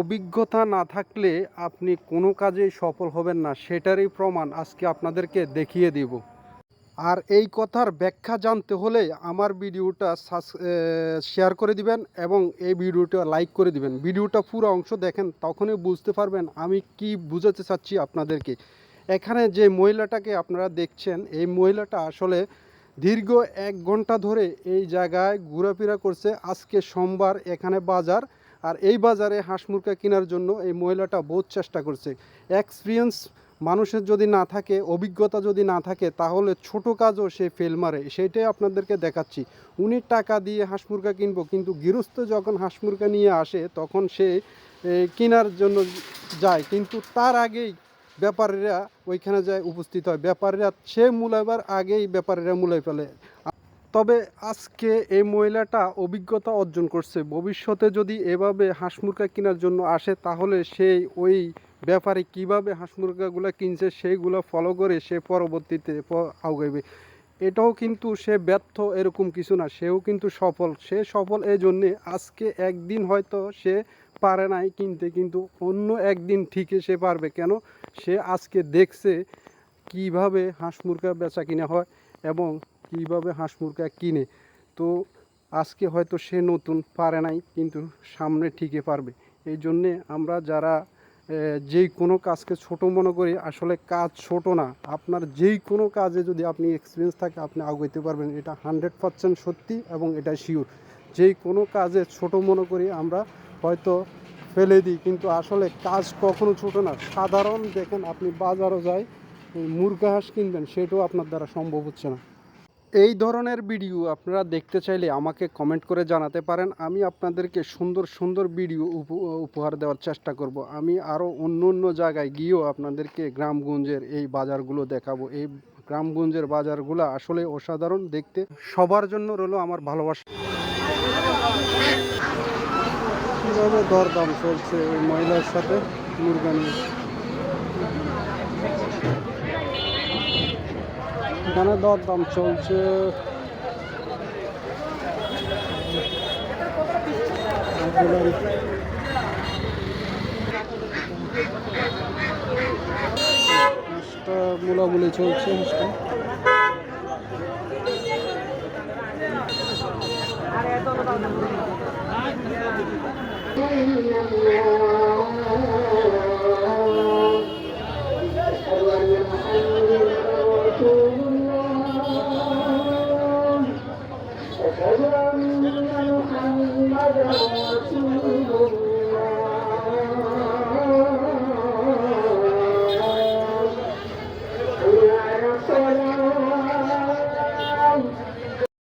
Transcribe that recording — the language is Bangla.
অভিজ্ঞতা না থাকলে আপনি কোনো কাজেই সফল হবেন না, সেটারই প্রমাণ আজকে আপনাদেরকে দেখিয়ে দিব। আর এই কথার ব্যাখ্যা জানতে হলে আমার ভিডিওটা শেয়ার করে দিবেন এবং এই ভিডিওটা লাইক করে দিবেন। ভিডিওটা পুরো অংশ দেখেন, তখনই বুঝতে পারবেন আমি কি বুঝাতে চাচ্ছি আপনাদেরকে। এখানে যে মহিলাটাকে আপনারা দেখছেন, এই মহিলাটা আসলে দীর্ঘ এক ঘণ্টা ধরে এই জায়গায় ঘোরাফেরা করছে। আজকে সোমবার এখানে বাজার আর এই বাজারে হাঁস মুরগা কেনার জন্য এই মহিলাটা বহুত চেষ্টা করছে। এক্সপিরিয়েন্স মানুষের যদি না থাকে, অভিজ্ঞতা যদি না থাকে, তাহলে ছোট কাজও সে ফেল মারে। সেটাই আপনাদেরকে দেখাচ্ছি। উনি টাকা দিয়ে হাঁস মুরগা কিনবো, কিন্তু গৃহস্থ যখন হাঁস মুরগা নিয়ে আসে, তখন সে কেনার জন্য যায়। কিন্তু তার আগেই ব্যাপারীরা ওইখানে যায়, উপস্থিত হয়। ব্যাপারীরা সে মূলাইবার আগেই ব্যাপারীরা মূলাই ফেলে। তবে আজকে এই মহিলাটা অভিজ্ঞতা অর্জন করছে। ভবিষ্যতে যদি এভাবে হাঁস মুরগা কেনার জন্য আসে, তাহলে সেই ওই ব্যাপারে কীভাবে হাঁস মুরগাগুলো কিনছে, সেইগুলো ফলো করে সে পরবর্তীতে আগাইবে। এটাও কিন্তু সে ব্যর্থ এরকম কিছু না, সেও কিন্তু সফল। সে সফল এই জন্যে আজকে একদিন হয়তো সে পারে নাই কিনতে, কিন্তু অন্য একদিন ঠিকই সে পারবে। কেন? সে আজকে দেখছে কীভাবে হাঁস মুরগা বেচা কিনা হয়। এবং কীভাবে হাঁস মুরগা কিনে। তো আজকে হয়তো সে নতুন, পারে নাই, কিন্তু সামনে ঠিকই পারবে। এই জন্যে আমরা যারা যেই কোনো কাজকে ছোট মনে করি, আসলে কাজ ছোট না। আপনার যেই কোনো কাজে যদি আপনি এক্সপিরিয়েন্স থাকে, আপনি আগাইতে পারবেন। এটা হান্ড্রেড পারসেন্ট সত্যি এবং এটা শিওর যেই কোনো কাজে ছোট মনে করি, আমরা হয়তো ফেলে দিই, কিন্তু আসলে কাজ কখনো ছোট না। সাধারণ দেখেন, আপনি বাজারও এই মুরগা হাঁস কিনবেন, সেটাও আপনার দ্বারা সম্ভব হচ্ছে না। এই ধরনের ভিডিও আপনারা দেখতে চাইলে আমাকে কমেন্ট করে জানাতে পারেন। আমি আপনাদেরকে সুন্দর সুন্দর ভিডিও উপ- উপহার দেওয়ার চেষ্টা করব। আমি আরও অন্য অন্য জায়গায় গিয়েও আপনাদেরকে গ্রামগঞ্জের এই বাজারগুলো দেখাবো। এই গ্রামগঞ্জের বাজারগুলো আসলে অসাধারণ দেখতে। সবার জন্য রইল আমার ভালোবাসা। কীভাবে দরদাম চলছে ওই মহিলার সাথে মুরগা নিয়ে? এখানে দরদাম চলছে হাঁসটা মোলামুলি চলছে হাঁসটা. Senhor.